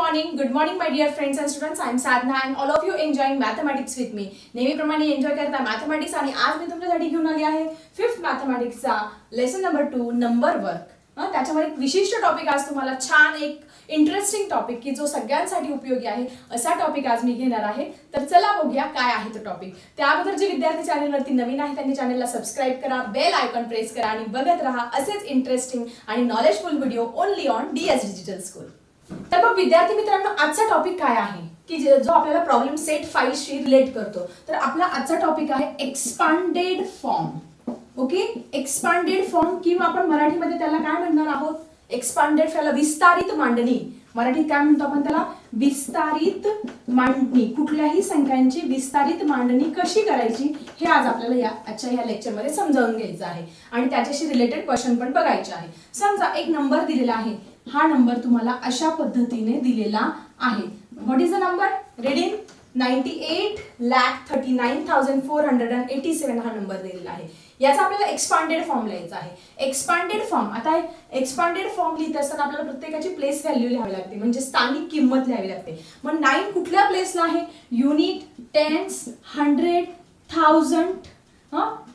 Morning good morning my dear friends and students I am Sadhana and all of you enjoying mathematics with me नेहमीप्रमाणे enjoy करता mathematics आणि आज मी तुमच्यासाठी घेऊन आली आहे fifth मॅथमॅटिक्सचा lesson number two number work त्याच्यामध्ये एक विशिष्ट टॉपिक आज तुम्हाला छान एक इंटरेस्टिंग टॉपिक की जो सगळ्यांसाठी उपयोगी आहे असा टॉपिक आज मी घेणार आहे. तर चला बघूया काय आहे तो टॉपिक त्या अगोदर जे विद्यार्थी चॅनलवरती नवीन आहे त्यांनी चॅनलला सबस्क्राईब करा बेल आयकॉन प्रेस करा आणि बघत राहा असेच इंटरेस्टिंग आणि knowledgeful video only on D S digital school तर मग विद्यार्थी मित्रांनो आजचा टॉपिक काय आहे? की जो आपल्याला प्रॉब्लेम सेट फाईव्हशी रिलेट करतो. तर आपला आजचा टॉपिक आहे expanded form okay expanded form किंवा आपण मराठीमध्ये त्याला काय म्हणणार आहोत? एक्सपांडेड फॉर्म विस्तारित मांडणी. मराठीत काय म्हणतो आपण त्याला? विस्तारित मांडणी. कुठल्याही संख्यांची विस्तारित मांडणी कशी करायची हे आज आपल्याला या आजच्या या लेक्चरमध्ये समजावून घ्यायचं आहे. आणि त्याच्याशी रिलेटेड क्वेश्चन पण बघायचे आहे. समजा एक नंबर दिलेला आहे. हा नंबर तुम्हाला अशा पद्धतीने दिलेला आहे. What is the number reading ninety eight lakh thirty nine thousand four hundred and eighty seven हा नंबर दिलेला आहे. याचा आपल्याला एक्सपांडेड फॉर्म लिहायचा आहे. एक्सपांडेड फॉर्म आता एक्सपांडेड फॉर्म लिहित असताना आपल्याला प्रत्येकाची प्लेस व्हॅल्यू लिहावी लागते. म्हणजे स्थानिक किंमत लिहावी लागते. मग नाईन कुठल्या प्लेसला आहे? Unit tens hundred thousand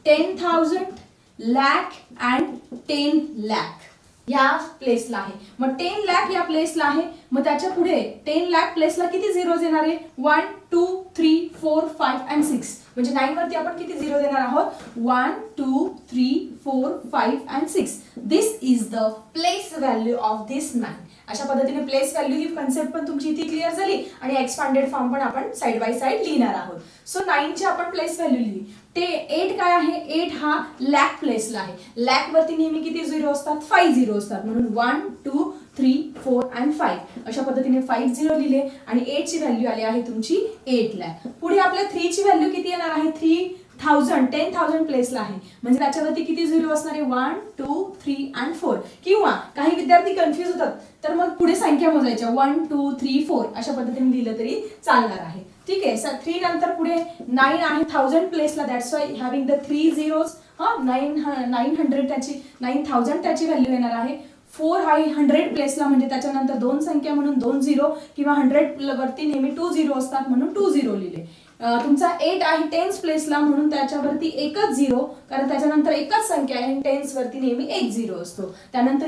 ten thousand lakh and ten lakh या प्लेसला आहे. मग टेन लॅक या प्लेसला आहे. मग त्याच्या पुढे टेन लॅक प्लेसला किती झिरोज येणार आहे? One two three four five and six म्हणजे नाईन वरती आपण किती झिरो देणार आहोत? One two three four five and six this is the place value of this nine अशा पद्धतीने प्लेस व्हॅल्यू ही कन्सेप्ट पण तुमची इथे क्लिअर झाली आणि एक्सपांडेड फॉर्म पण आपण साईड बाय साईड लिहिणार आहोत. सो नाईनची आपण प्लेस व्हॅल्यू लिहिली. ते एट काय आहे? एट हा लॅक प्लेसला आहे. लॅक वरती नेहमी किती झिरो असतात? फाईव्ह झिरो असतात. म्हणून one two three four and five अशा पद्धतीने फाईव्ह झिरो लिहिले आणि एटची व्हॅल्यू आली आहे तुमची एट लॅक पुढे आपल्या थ्रीची व्हॅल्यू किती येणार आहे? थ्री थाउजंड टेन थाउजंड प्लेसला आहे. म्हणजे त्याच्यावरती किती झिरो असणार आहे? One two three and four किंवा काही विद्यार्थी कन्फ्युज होतात तर मग पुढे संख्या मोजायच्या. वन टू थ्री फोर अशा पद्धतीने लिहिलं तरी चालणार आहे. ठीक आहे? सर थ्री नंतर पुढे नाईन आणि thousand प्लेसला that's why having the three zeros हा नाईन नाईन हंड्रेड त्याची नाईन थाउजंड त्याची व्हॅल्यू येणार आहे. फोर हाय हंड्रेड प्लेसला म्हणजे त्याच्यानंतर दोन संख्या म्हणून दोन झिरो किंवा हंड्रेड वरती नेहमी टू झिरो असतात म्हणून टू झिरो लिहिले. तुमचा एट आहे टेन्स प्लेसला म्हणून त्याच्यावरती एकच झिरो कारण त्याच्यानंतर एकच संख्या आहे टेन्स वरती नेहमी एक झिरो असतो. त्यानंतर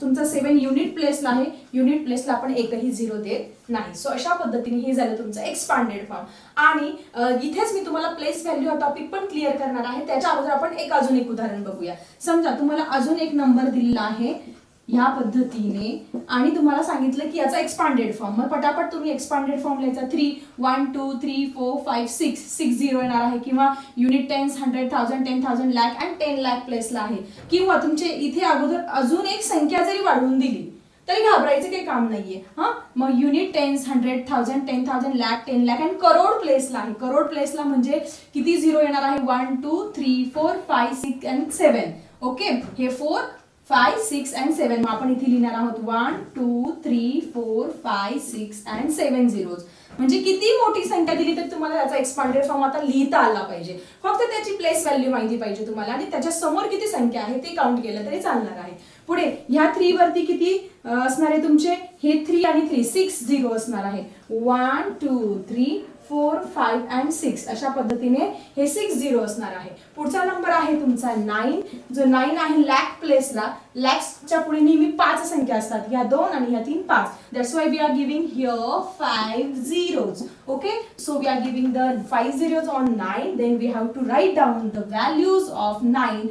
तुमचा सेवन युनिट प्लेसला आहे. युनिट प्लेसला आपण एकही झिरो देत नाही. सो अशा पद्धतीने हे झालं तुमचं एक्सपांडेड फॉर्म आणि इथेच मी तुम्हाला प्लेस व्हॅल्यू हा टॉपिक पण क्लिअर करणार आहे. त्याच्या अगोदर आपण एक अजून एक उदाहरण बघूया. समजा तुम्हाला अजून एक नंबर दिलेला आहे. या पद्धतीने. आणि तुम्हाला सांगितलं की याचा एक्सपांडेड फॉर्म मग पटापट तुम्ही एक्सपांडेड फॉर्म लिहायचा. Three one two three four five six six zero येणार आहे. किंवा unit tens hundred thousand ten thousand lakh and ten lakh प्लेसला आहे. किंवा तुमचे इथे अगोदर अजून एक संख्या जरी वाढवून दिली तरी घाबरायचं काही काम नाहीये. हा? मग unit tens hundred thousand ten thousand lakh ten lakh and crore प्लेसला आहे. करोड प्लेसला म्हणजे किती झिरो येणार आहे? One two three four five six and seven okay हे four five six and seven मग आपण इथे लिहिणार आहोत one two three four five six and seven zeros म्हणजे किती मोठी संख्या दिली तर तुम्हाला त्याचा एक्सपांडेड फॉर्म आता लिहिता आला पाहिजे. फक्त त्याची प्लेस व्हॅल्यू माहिती पाहिजे तुम्हाला. आणि त्याच्यासमोर किती संख्या आहे ते काउंट केलं तरी चालणार आहे. पुढे ह्या थ्री वरती किती असणार आहे तुमचे? हे थ्री आणि थ्री सिक्स झिरो असणार आहे. One two three four five and six अशा पद्धतीने हे सिक्स झिरो असणार आहे. पुढचा नंबर आहे तुमचा नाईन. जो नाईन आहे लॅक प्लेसला लॅक्सच्या पुढे नेहमी पाच संख्या असतात. ह्या दोन आणि ह्या तीन पाच. That's why we are giving here five zeros okay so we are giving the five zeros on nine then we have to write down the values of nine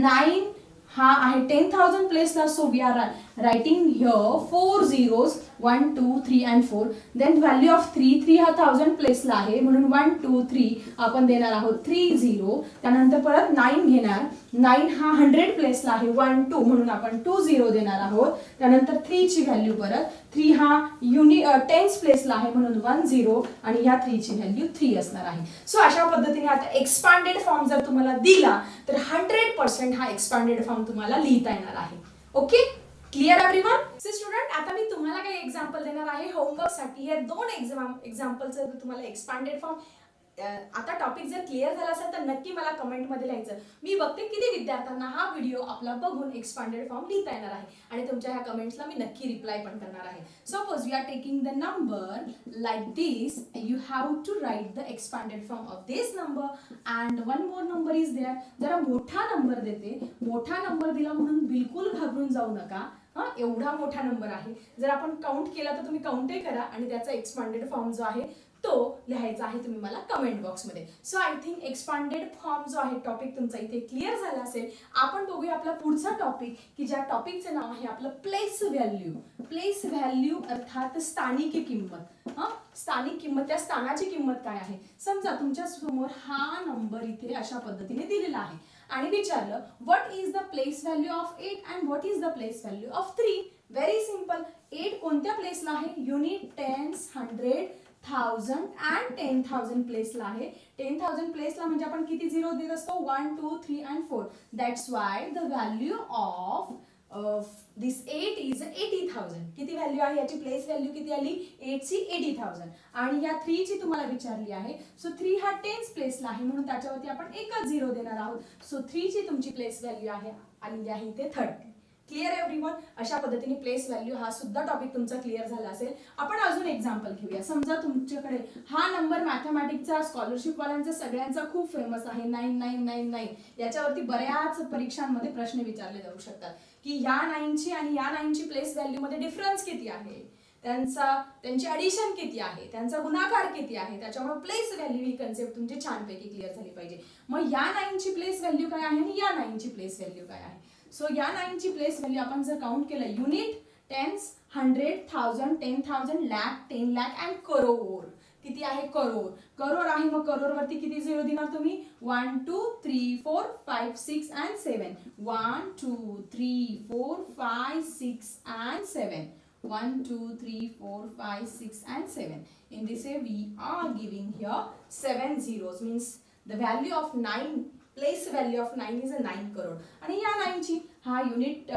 nine हा आहे ten thousand प्लेसला so we are writing here four zeros one two three and four then value of three three हा thousand प्लेसला आहे. म्हणून one two three आपण देणार आहोत. Three zero त्यानंतर परत नाईन घेणार. नाईन हा हंड्रेड प्लेसला आहे. वन टू म्हणून आपण टू झिरो देणार आहोत. त्यानंतर थ्रीची व्हॅल्यू परत. थ्री हा युनि टेन्स प्लेसला आहे. म्हणून वन झिरो आणि ह्या थ्रीची व्हॅल्यू थ्री असणार आहे. सो अशा पद्धतीने आता एक्सपांडेड फॉर्म जर तुम्हाला दिला तर हंड्रेड पर्सेंट हा एक्सपांडेड फॉर्म तुम्हाला लिहिता येणार आहे. Okay clear everyone so student आता मी तुम्हाला काही एक्झाम्पल देणार आहे. होमवर्कसाठी हे दोन एक्झाम एक्झाम्पलचं तुम्हाला एक्सपांडेड फॉर्म आता टॉपिक जर क्लिअर झाला असेल तर नक्की मला कमेंटमध्ये लिहायचं. मी बघते किती विद्यार्थ्यांना हा व्हिडिओ आपला बघून एक्सपांडेड फॉर्म लिहिता येणार आहे. आणि तुमच्या ह्या कमेंट्सला मी नक्की रिप्लाय पण करणार आहे. Suppose you are taking the number like this you have to write the expanded form of this number and one more number is there जरा मोठा नंबर देते. मोठा नंबर दिला म्हणून बिलकुल घाबरून जाऊ नका. हा एवढा मोठा नंबर आहे. जर आपण काउंट केला तर तुम्ही काउंटही करा आणि त्याचा एक्सपांडेड फॉर्म जो आहे तो लिहायचा आहे तुम्ही मला कमेंट बॉक्समध्ये so I think expanded form जो आहे टॉपिक तुमचा इथे क्लिअर झाला असेल. आपण बघूया आपला पुढचा टॉपिक की ज्या टॉपिकचं नाव आहे आपलं प्लेस व्हॅल्यू प्लेस व्हॅल्यू अर्थात स्थानिक किंमत. हा स्थानिक किंमत त्या स्थानाची किंमत काय आहे? समजा तुमच्यासमोर हा नंबर इथे अशा पद्धतीने दिलेला आहे. आणि विचारलं what is the place value of eight and what is the place value of three very simple eight कोणत्या प्लेसला आहे? Unit tens hundred thousand and ten thousand प्लेसला आहे. टेन थाउजंड प्लेसला म्हणजे आपण किती झिरो देत असतो? One two three and four that's why the value of this eight is eighty thousand किती व्हॅल्यू आहे? याची प्लेस व्हॅल्यू किती आली? एटची एटी थाउजंड आणि या थ्रीची तुम्हाला विचारली आहे. सो थ्री हा टेन्स प्लेसला आहे. म्हणून त्याच्यावरती आपण एकच झिरो देणार आहोत. सो थ्रीची तुमची प्लेस व्हॅल्यू आहे. आलेली आहे इथे थर्टी क्लिअर एव्हरीवन अशा पद्धतीने प्लेस व्हॅल्यू हा सुद्धा टॉपिक तुमचा क्लिअर झाला असेल. आपण अजून एक्झाम्पल घेऊया. समजा तुमच्याकडे हा नंबर मॅथमॅटिकचा स्कॉलरशिप वाल्यांचा सगळ्यांचा खूप फेमस आहे. नाईन नाईन नाईन नाईन याच्यावरती बऱ्याच परीक्षांमध्ये प्रश्न विचारले जाऊ शकतात. की या नाईनची आणि या नाईनची प्लेस व्हॅल्यू मध्ये डिफरन्स किती आहे? त्यांचा त्यांची ॲडिशन किती आहे? त्यांचा गुणाकार किती आहे? त्याच्यामुळे प्लेस व्हॅल्यू ही कन्सेप्ट तुमची छानपैकी क्लिअर झाली पाहिजे. मग या नाईनची प्लेस व्हॅल्यू काय आहे? आणि या नाईनची प्लेस व्हॅल्यू काय आहे? सो या नाईनची प्लेस व्हॅल्यू आपण जर काउंट केलं unit tens hundred thousand ten thousand lakh ten lakh and crore किती आहे करोड करोड आहे मग करोडवरती किती झिरो देणार तुम्ही? One two three four five six and seven one two three four five six and seven one two three four five six and seven in this way, we are giving here seven zeros. Means the value of nine place value of nine is a nine crore आणि या नाईनची ची हा unit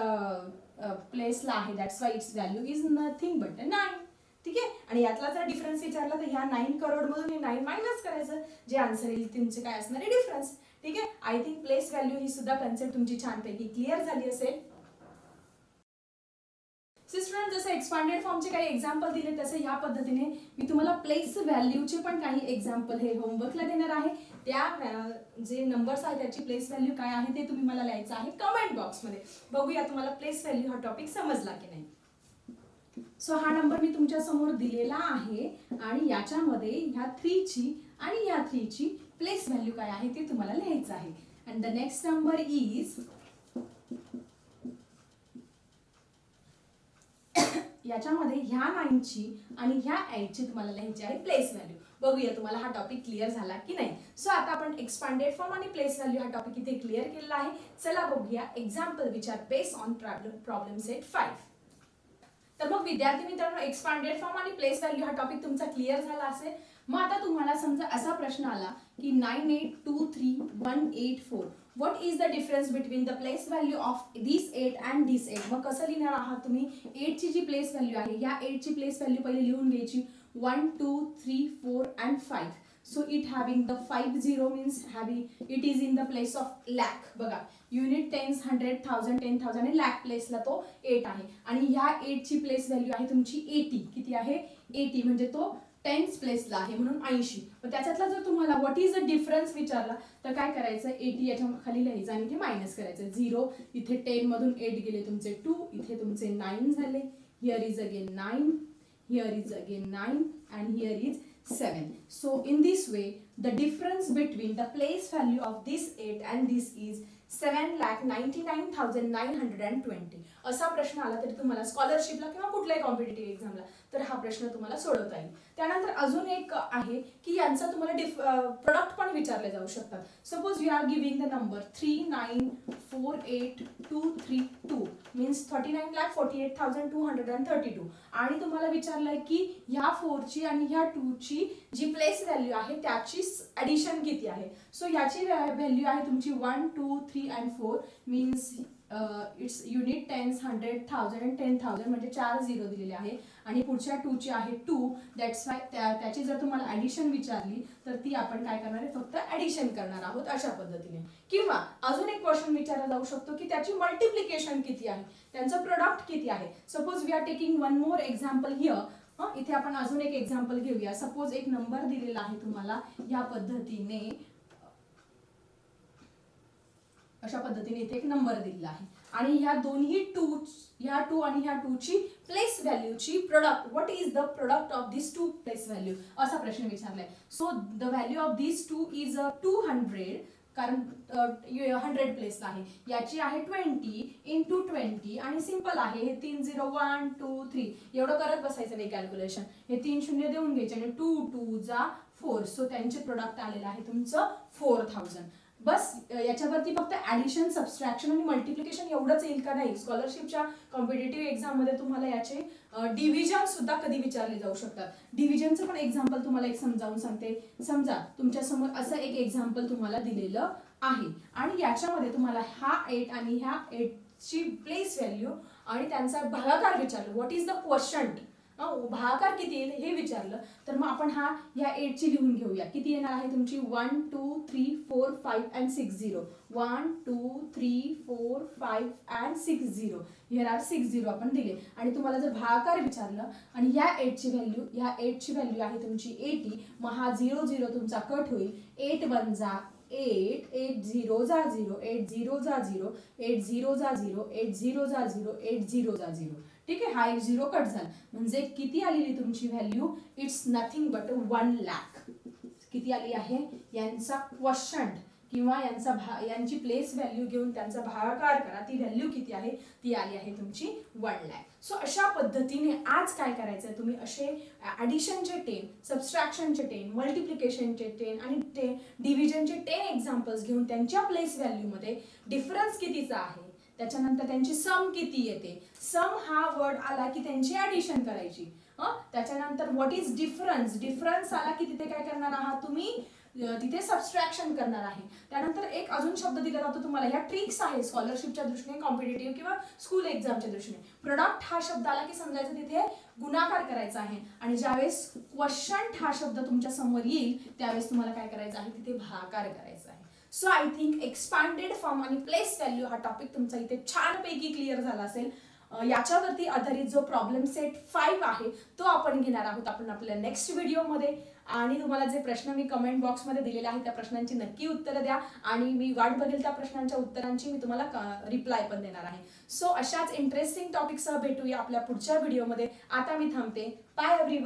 प्लेसला आहे. That's why its value is nothing but nine ठीक आहे? आणि यातला जर डिफरन्स विचारला तर ह्या नाईन करोड मधून हे नाईन मायनस करायचं जे आन्सर येईल तुमचे काय असणार आहे डिफरन्स ठीक आहे? आय थिंक प्लेस व्हॅल्यू ही सुद्धा कन्सेप्ट तुमची छानपैकी क्लिअर झाली असेल. सिस्टर जसं एक्सपांडेड फॉर्मचे काही एक्झाम्पल दिले तसे ह्या पद्धतीने मी तुम्हाला प्लेस व्हॅल्यूचे पण काही एक्झाम्पल हे होमवर्कला देणार आहे. त्या जे नंबर्स आहेत त्याची प्लेस व्हॅल्यू काय आहे ते तुम्ही मला लिहायचं आहे कमेंट बॉक्समध्ये बघूया तुम्हाला प्लेस व्हॅल्यू हा टॉपिक समजला की नाही. सो हा नंबर मी तुमच्यासमोर दिलेला आहे आणि याच्यामध्ये ह्या थ्रीची आणि ह्या थ्रीची प्लेस व्हॅल्यू काय आहे ते तुम्हाला लिहायचं आहे. And the next number is याच्यामध्ये ह्या नाईनची आणि ह्या एटची तुम्हाला लिहायची आहे प्लेस व्हॅल्यू बघूया तुम्हाला हा टॉपिक क्लिअर झाला की नाही. सो आता आपण एक्सपांडेड फॉर्म आणि प्लेस व्हॅल्यू हा टॉपिक इथे क्लिअर केलेला आहे. चला बघूया एक्झाम्पल विचार base on problem problem set five तर मग विद्यार्थी मित्रांनो एक्सपांडेड फॉर्म आणि प्लेस व्हॅल्यू हा टॉपिक तुमचा क्लिअर झाला असेल. मग आता तुम्हाला समजा असा प्रश्न आला की nine eight two three one eight four what is the difference between the place value of this eight and this eight मग कसं लिहिणार आहात तुम्ही? एटची जी प्लेस व्हॅल्यू आहे या एटची प्लेस व्हॅल्यू पहिले लिहून घ्यायची. One two three four and five so it having the five zero means having it is in the place of lakh बघा unit tens hundred thousand ten thousand आणि लॅक प्लेसला तो eight आहे. आणि ह्या एटची प्लेस व्हॅल्यू आहे तुमची एटी किती आहे? एटी म्हणजे तो टेन्थ प्लेसला आहे म्हणून ऐंशी. मग त्याच्यातला जर तुम्हाला व्हॉट इज अ डिफरन्स विचारला तर काय करायचं? एटी याच्या खाली लिहायचं आणि इथे मायनस करायचं. झिरो इथे टेन मधून एट गेले तुमचे टू इथे तुमचे नाईन झाले. Here is again nine here is again nine and here is seven so in this way the difference between the place value of this eight and this is seven lakh ninety nine thousand nine hundred and twenty असा प्रश्न आला तरी तुम्हाला स्कॉलरशिपला किंवा कुठल्याही competitive एक्झामला तर हा प्रश्न तुम्हाला सोडवता येईल. त्यानंतर अजून एक आहे की यांचा तुम्हाला डिफ प्रोडक्ट पण विचारले जाऊ शकतात. Suppose you are giving the number three nine four eight two three two means thirty nine lakh forty eight thousand two hundred and thirty two आणि तुम्हाला विचारलंय की ह्या फोरची आणि ह्या टूची जी प्लेस व्हॅल्यू आहे त्याची ॲडिशन किती आहे? सो याची व्हॅल्यू आहे तुमची one two three and four means it's unit tens hundred thousand and ten thousand म्हणजे चार झिरो दिलेले आहे. आणि पुढच्या टूची आहे टू दॅट्स वाय त्याची जर तुम्हाला ॲडिशन विचारली तर ती आपण काय करणार आहे? फक्त ॲडिशन करणार आहोत अशा पद्धतीने. किंवा अजून एक क्वेश्चन विचारला जाऊ शकतो की त्याची मल्टिप्लिकेशन किती आहे? त्यांचं प्रोडक्ट किती आहे? Suppose we are taking one more example here हं, इथे आपण अजून एक एक्झाम्पल घेऊया. सपोज एक नंबर दिलेला आहे तुम्हाला या पद्धतीने. अशा पद्धतीने इथे एक नंबर दिलेला आहे. आणि ह्या दोन्ही टू ह्या टू आणि ह्या टू ची प्लेस व्हॅल्यूची product what is the product of this two place value असा प्रश्न विचारलाय. So the value of this two is two hundred कारण हंड्रेड प्लेसला आहे. याची आहे ट्वेंटी इन टू ट्वेंटी आणि सिंपल आहे. हे तीन झिरो वन टू थ्री एवढं करत बसायचं नाही कॅल्क्युलेशन हे तीन शून्य देऊन घ्यायचे आणि टू टू जा फोर सो त्यांचे प्रोडक्ट आलेलं आहे तुमचं फोर थाउजंड बस याच्यावरती फक्त ऍडिशन सबस्ट्रॅक्शन आणि मल्टिप्लिकेशन एवढंच येईल का नाही? स्कॉलरशिपच्या कॉम्पिटेटिव्ह एक्झाममध्ये तुम्हाला याचे डिव्हिजन सुद्धा कधी विचारले जाऊ शकतात. डिव्हिजनचं पण एक्झाम्पल तुम्हाला एक समजावून सांगते. समजा तुमच्यासमोर असं एक एक्झाम्पल तुम्हाला दिलेलं आहे. आणि याच्यामध्ये तुम्हाला ह्या एट आणि ह्या एटची प्लेस व्हॅल्यू आणि त्यांचा भागाकार विचारलं. व्हॉट इज द क्वेश्चन भागाकार किती येईल हे विचारलं. तर मग आपण हा ह्या एटची लिहून घेऊया. किती येणार आहे तुमची? One two three four five and six zero one two three four five and six zero here are six zero आपण दिले. आणि तुम्हाला जर भागाकार विचारलं आणि ह्या एटची व्हॅल्यू ह्या एटची व्हॅल्यू आहे तुमची एटी मग हा झिरो झिरो तुमचा कट होईल. एट वन जा एट एट झिरो जा झिरो एट झिरो जा झिरो एट झिरो जा झिरो एट झिरो जा झिरो एट झिरो जा झिरो ठीक आहे? हा एक झिरो कट झाला. म्हणजे किती आलेली तुमची value it's nothing but one lakh किती आली आहे? यांचा क्वेश्चन किंवा यांचा भा यांची प्लेस व्हॅल्यू घेऊन त्यांचा भागाकार करा. ती व्हॅल्यू किती आहे? ती आली आहे तुमची वन लॅक सो अशा पद्धतीने आज काय करायचं तुम्ही असे ॲडिशनचे टेन सबस्ट्रॅक्शनचे टेन मल्टिप्लिकेशनचे टेन आणि टे डिव्हिजनचे टेन एक्झाम्पल्स घेऊन त्यांच्या प्लेस व्हॅल्यूमध्ये डिफरन्स कितीचा आहे? त्याच्यानंतर त्यांची सम किती येते? सम हा वर्ड आला की त्यांची ऍडिशन करायची. हं? त्याच्यानंतर व्हॉट इज डिफरन्स डिफरन्स आला की तिथे काय करणार आहात तुम्ही? तिथे सबस्ट्रॅक्शन करणार आहे. त्यानंतर एक अजून शब्द दिला जातो तुम्हाला. ह्या ट्रिक्स आहे स्कॉलरशिपच्या दृष्टीने कॉम्पिटेटिव्ह किंवा स्कूल एक्झामच्या दृष्टीने. प्रोडक्ट हा शब्द आला की समजायचं तिथे गुणाकार करायचा आहे. आणि ज्यावेळेस क्वेश्चन हा शब्द तुमच्यासमोर येईल त्यावेळेस तुम्हाला काय करायचं आहे? तिथे भाकार करायचा so I think expanded form आणि प्लेस व्हॅल्यू हा टॉपिक तुमचा इथे छानपैकी क्लिअर झाला असेल. याच्यावरती आधारित जो प्रॉब्लेम सेट फाईव्ह आहे तो आपण घेणार आहोत आपण आपल्या नेक्स्ट व्हिडिओमध्ये आणि तुम्हाला जे प्रश्न मी कमेंट बॉक्समध्ये दिलेले आहेत त्या प्रश्नांची नक्की उत्तरं द्या. आणि मी वाट बघेल त्या प्रश्नांच्या उत्तरांची मी तुम्हाला रिप्लाय पण देणार आहे. सो अशाच इंटरेस्टिंग टॉपिकसह भेटूया आपल्या पुढच्या व्हिडिओमध्ये आता मी थांबते. Bye every